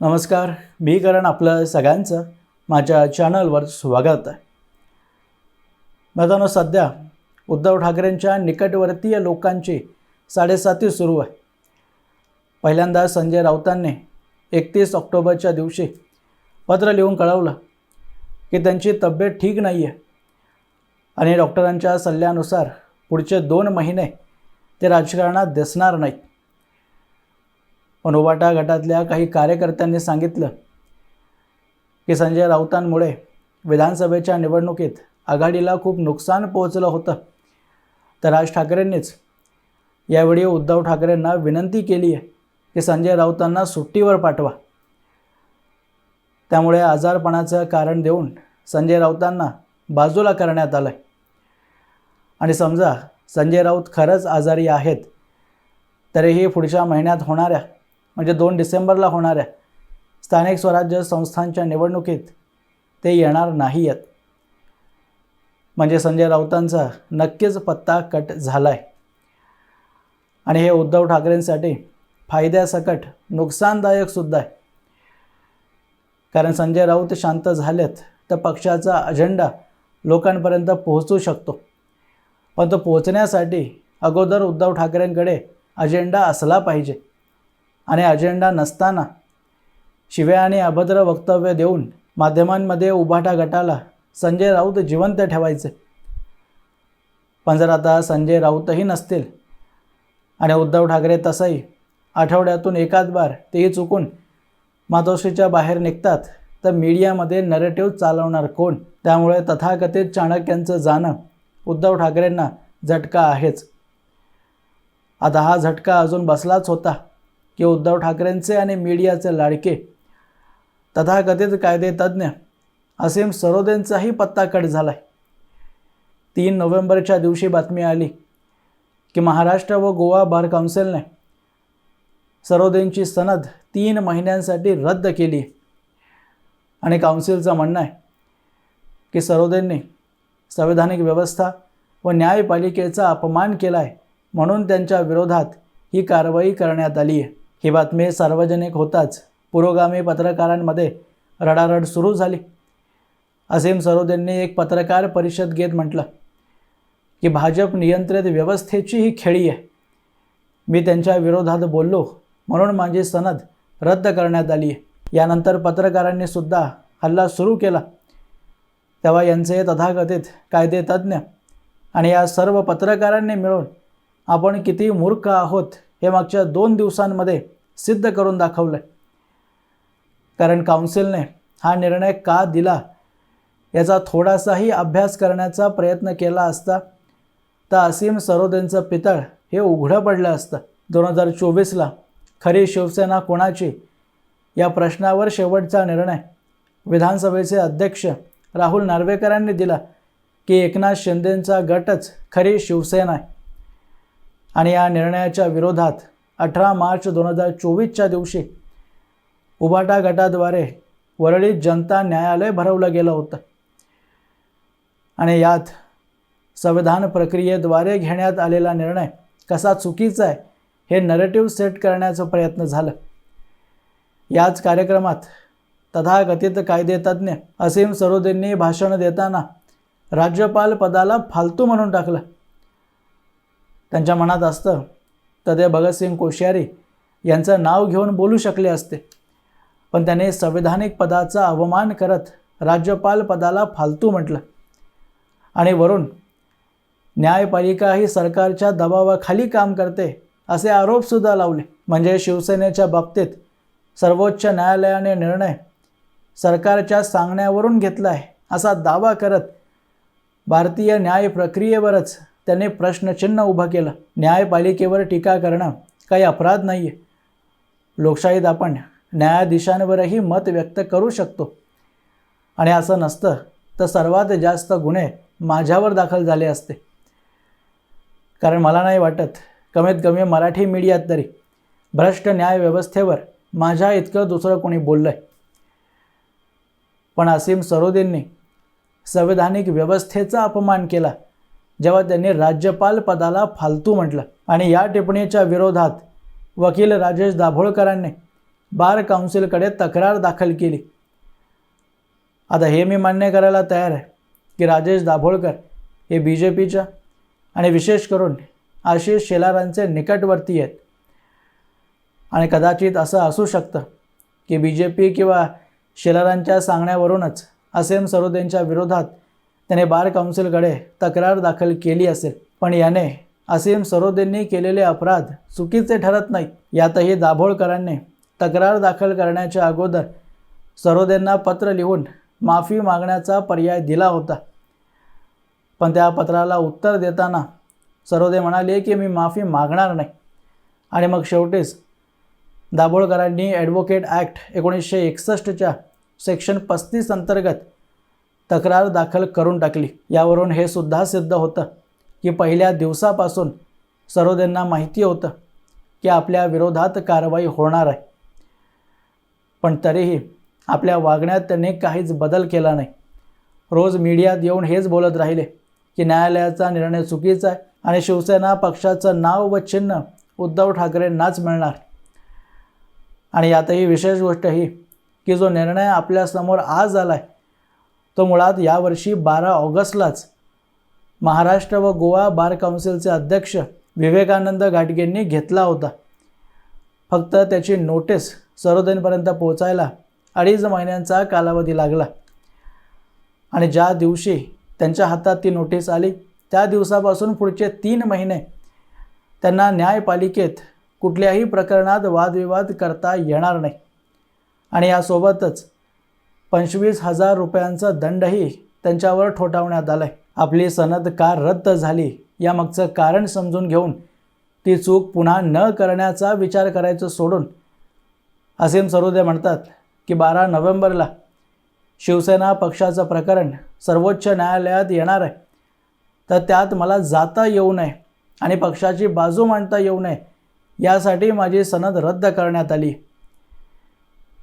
नमस्कार मी करण आपलं सगळ्यांचं माझ्या चॅनलवर स्वागत आहे. मित्रांनो सध्या उद्धव ठाकरेंच्या निकटवर्तीय लोकांची साडेसाती सुरू आहे. पहिल्यांदा संजय राऊतांनी एकतीस ऑक्टोबरच्या दिवशी पत्र लिहून कळवलं की त्यांची तब्येत ठीक नाही आहे आणि डॉक्टरांच्या सल्ल्यानुसार पुढचे दोन महिने ते राजकारणात दिसणार नाहीत. पण गटातल्या काही कार्यकर्त्यांनी सांगितलं की संजय राऊतांमुळे विधानसभेच्या निवडणुकीत आघाडीला खूप नुकसान पोहोचलं होतं. तर राज ठाकरेंनीच यावेळी उद्धव ठाकरेंना विनंती केली आहे की संजय राऊतांना सुट्टीवर पाठवा. त्यामुळे आजारपणाचं कारण देऊन संजय राऊतांना बाजूला करण्यात आलं आहे आणि समजा संजय राऊत खरंच आजारी आहेत तरीही पुढच्या महिन्यात होणाऱ्या म्हणजे दोन डिसेंबरला होणाऱ्या स्थानिक स्वराज्य संस्थांच्या निवडणुकीत ते येणार नाही आहेत म्हणजे संजय राऊतांचा नक्कीच पत्ता कट झाला आहे आणि हे उद्धव ठाकरेंसाठी फायद्यासकट नुकसानदायकसुद्धा आहे. कारण संजय राऊत शांत झालेत तर पक्षाचा अजेंडा लोकांपर्यंत पोहोचू शकतो. पण तो पोहोचण्यासाठी अगोदर उद्धव ठाकरेंकडे अजेंडा असला पाहिजे. आणि अजेंडा नसताना शिव्या आणि अभद्र वक्तव्य देऊन माध्यमांमध्ये उभाटा गटाला संजय राऊत जिवंत ठेवायचे. पण जर आता संजय राऊतही नसतील आणि उद्धव ठाकरे तसंही आठवड्यातून एकाच बार तेही चुकून मातोश्रीच्या बाहेर निघतात तर मीडियामध्ये नरेटिव्ह चालवणार कोण? त्यामुळे तथाकथित चाणक्यांचं जाणं उद्धव ठाकरेंना झटका आहेच. आता हा झटका अजून बसलाच होता. की उद्धव ठाकरेंचे आणि मीडियाचे लाडके तथाकथित कायदेतज्ञ असीम सरोदेंचाही पत्ता कट झाला आहे तीन नोव्हेंबरच्या दिवशी बातमी आली की महाराष्ट्र व गोवा बार काउन्सिलने सरोदेंची सनद तीन महिन्यांसाठी रद्द केली. आणि काउन्सिलचं म्हणणं आहे की सरोदेंनी संवैधानिक व्यवस्था व न्यायपालिकेचा अपमान केला आहे म्हणून त्यांच्या विरोधात ही कारवाई करण्यात आली आहे ही बातमी सार्वजनिक होताच. पुरोगामी पत्रकारांमध्ये रडारड सुरू झाली. असीम सरोदेंनी एक पत्रकार परिषद घेत म्हटलं की भाजप नियंत्रित व्यवस्थेची ही खेळी आहे. मी त्यांच्या विरोधात बोललो म्हणून माझी सनद रद्द करण्यात आली आहे. यानंतर पत्रकारांनी सुद्धा हल्ला सुरू केला. तेव्हा यांचे तथाकथित कायदेतज्ञ आणि या सर्व पत्रकारांनी मिळून आपण किती मूर्ख आहोत हे मागच्या दोन दिवसांमध्ये सिद्ध करून दाखवलं कारण काउन्सिलने हा निर्णय का दिला याचा थोडासाही अभ्यास करण्याचा प्रयत्न केला असता तर असीम सरोदेंचं पितळ हे उघडं पडलं असतं. दोन हजार चोवीसला खरी शिवसेना कोणाची? या प्रश्नावर शेवटचा निर्णय विधानसभेचे अध्यक्ष राहुल नार्वेकरांनी दिला की एकनाथ शिंदेंचा गटच खरी शिवसेना आहे. आणि या निर्णयाच्या विरोधात अठरा मार्च दोन हजार चोवीसच्या दिवशी उबाटा गटाद्वारे वरळीत जनता न्यायालय भरवलं गेलं होतं. आणि यात संविधान प्रक्रियेद्वारे घेण्यात आलेला निर्णय कसा चुकीचा आहे हे नरेटिव्ह सेट करण्याचा प्रयत्न झालं. याच कार्यक्रमात तथाकथित कायदेतज्ञ असीम सरोदेंनी भाषण देताना राज्यपाल पदाला फालतू म्हणून टाकलं. त्यांच्या मनात असतं. तर ते भगतसिंग कोश्यारी यांचं नाव घेऊन बोलू शकले असते. पण त्याने संविधानिक पदाचा अवमान करत राज्यपाल पदाला फालतू म्हटलं. आणि वरून न्यायपालिका ही सरकारच्या दबावाखाली काम करते असे आरोपसुद्धा लावले. म्हणजे शिवसेनेच्या बाबतीत सर्वोच्च न्यायालयाने निर्णय सरकारच्या सांगण्यावरून घेतला आहे असा दावा करत भारतीय न्याय प्रक्रियेवरच त्याने प्रश्नचिन्ह उभं केलं. न्यायपालिकेवर टीका करणं काही अपराध नाही आहे लोकशाहीत आपण न्यायाधीशांवरही मत व्यक्त करू शकतो. आणि असं नसतं तर सर्वात जास्त गुन्हे माझ्यावर दाखल झाले असते. कारण मला नाही वाटत कमीत कमी मराठी मीडियात तरी भ्रष्ट न्यायव्यवस्थेवर माझ्या इतकं दुसरं कोणी बोललं आहे पण असीम सरोदेंनी संवैधानिक व्यवस्थेचा अपमान केला. जेव्हा त्यांनी राज्यपाल पदाला फालतू म्हटलं आणि या टिप्पणीच्या विरोधात वकील राजेश दाभोळकरांनी बार काउन्सिलकडे तक्रार दाखल केली. आता हे मी मान्य करायला तयार आहे की राजेश दाभोळकर हे बी जे पीच्या आणि विशेष करून आशिष शेलारांचे निकटवर्ती आहेत. आणि कदाचित असं असू शकतं की बी जे पी किंवा शेलारांच्या सांगण्यावरूनच असेम सरोदेंच्या विरोधात त्याने बार काउन्सिलकडे तक्रार दाखल केली असेल. पण याने असीम सरोदेंनी केलेले अपराध चुकीचे ठरत नाहीत. यातही दाभोळकरांनी तक्रार दाखल करण्याच्या अगोदर सरोदेंना पत्र लिहून माफी मागण्याचा पर्याय दिला होता. पण त्या पत्राला उत्तर देताना सरोदे म्हणाले की मी माफी मागणार नाही. आणि मग शेवटीच दाभोळकरांनी ॲडव्होकेट ॲक्ट एकोणीसशे एकसष्टच्या सेक्शन पस्तीस अंतर्गत तक्रार दाखल करून टाकली. यावरून हे सुद्धा सिद्ध होतं की पहिल्या दिवसापासून सरोदेंना माहिती होतं की आपल्या विरोधात कारवाई होणार आहे. पण तरीही आपल्या वागण्यात त्यांनी काहीच बदल केला नाही. रोज मीडियात येऊन हेच बोलत राहिले की न्यायालयाचा निर्णय चुकीचा आहे आणि शिवसेना पक्षाचं नाव व चिन्ह उद्धव ठाकरेंनाच मिळणार. आणि यातही विशेष गोष्ट ही की जो निर्णय आपल्यासमोर आज आला आहे तो मुळात यावर्षी बारा ऑगस्टलाच महाराष्ट्र व गोवा बार काउन्सिलचे अध्यक्ष विवेकानंद घाटगेंनी घेतला होता. फक्त त्याची नोटीस सरोदेंपर्यंत पोहोचायला अडीच महिन्यांचा कालावधी लागला. आणि ज्या दिवशी त्यांच्या हातात ती नोटीस आली त्या दिवसापासून पुढचे तीन महिने त्यांना न्यायपालिकेत कुठल्याही प्रकरणात वादविवाद करता येणार नाही. आणि यासोबतच पंचवीस हजार रुपयांचा दंडही त्यांच्यावर ठोठावण्यात आला आहे आपली सनद का रद्द झाली यामागचं कारण समजून घेऊन ती चूक पुन्हा न करण्याचा विचार करायचं सोडून असीम सरोदे म्हणतात की बारा नोव्हेंबरला शिवसेना पक्षाचं प्रकरण सर्वोच्च न्यायालयात येणार आहे. तर त्यात मला जाता येऊ नये आणि पक्षाची बाजू मांडता येऊ नये यासाठी माझी सनद रद्द करण्यात आली.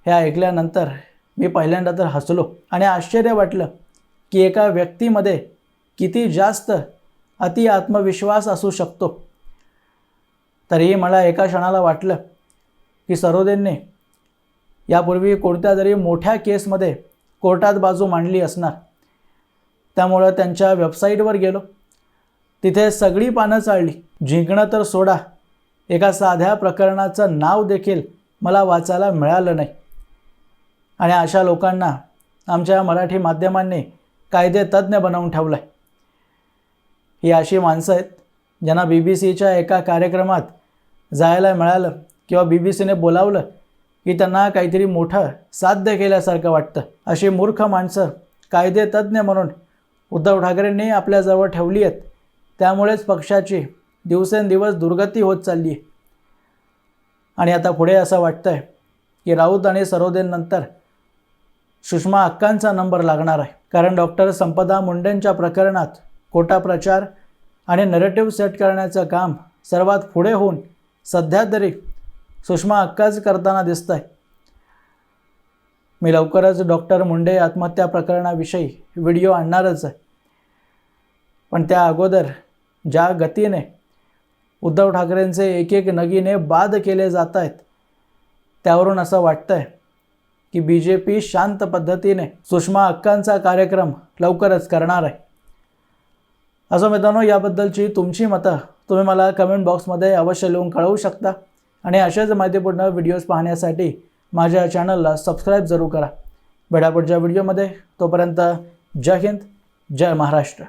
हे ऐकल्यानंतर मी पहिल्यांदा तर हसलो आणि आश्चर्य वाटलं की एका व्यक्तीमध्ये किती जास्त अति आत्मविश्वास असू शकतो. तरीही मला एका क्षणाला वाटलं की सरोदेंनी यापूर्वी कोणत्या तरी मोठ्या केसमध्ये कोर्टात बाजू मांडली असणार. त्यामुळं त्यांच्या वेबसाईटवर गेलो. तिथे सगळी पानं चाळली जिंकणं तर सोडा. एका साध्या प्रकरणाचं नाव देखील मला वाचायला मिळालं नाही. आणि अशा लोकांना आमच्या मराठी माध्यमांनी कायदे तज्ज्ञ बनवून ठेवलं आहे ही अशी माणसं आहेत ज्यांना बी बी सीच्या एका कार्यक्रमात जायला मिळालं किंवा बी बी सीने बोलावलं की त्यांना काहीतरी मोठं साध्य केल्यासारखं वाटतं. अशी मूर्ख माणसं कायदे तज्ज्ञ म्हणून उद्धव ठाकरेंनी आपल्याजवळ ठेवली आहेत. त्यामुळेच पक्षाची दिवसेंदिवस दुर्गती होत चालली आहे. आणि आता पुढे असं वाटतं आहे की राऊत आणि सरोदेंनंतर सुषमा अक्कांचा नंबर लागणार आहे. कारण डॉक्टर संपदा मुंडेंच्या प्रकरणात खोटा प्रचार आणि नरेटिव्ह सेट करण्याचं काम सर्वात पुढे होऊन सध्या तरी सुषमा अक्काच करताना दिसत आहे मी लवकरच डॉक्टर मुंडे आत्महत्या प्रकरणाविषयी व्हिडिओ आणणारच आहे. पण त्या अगोदर ज्या गतीने उद्धव ठाकरेंचे एक एक नगीने बाद केले जात आहेत त्यावरून असं वाटतं आहे की बी जे पी शांत पद्धतीने सुषमा अक्कांचा कार्यक्रम लवकरच करणार आहे. असं मित्रांनो याबद्दलची तुमची मतं तुम्ही मला कमेंट बॉक्समध्ये अवश्य लिहून कळवू शकता. आणि अशाच माहितीपूर्ण व्हिडिओज पाहण्यासाठी माझ्या चॅनलला सबस्क्राईब जरूर करा. भेटापुढच्या व्हिडिओमध्ये तोपर्यंत जय हिंद जय महाराष्ट्र.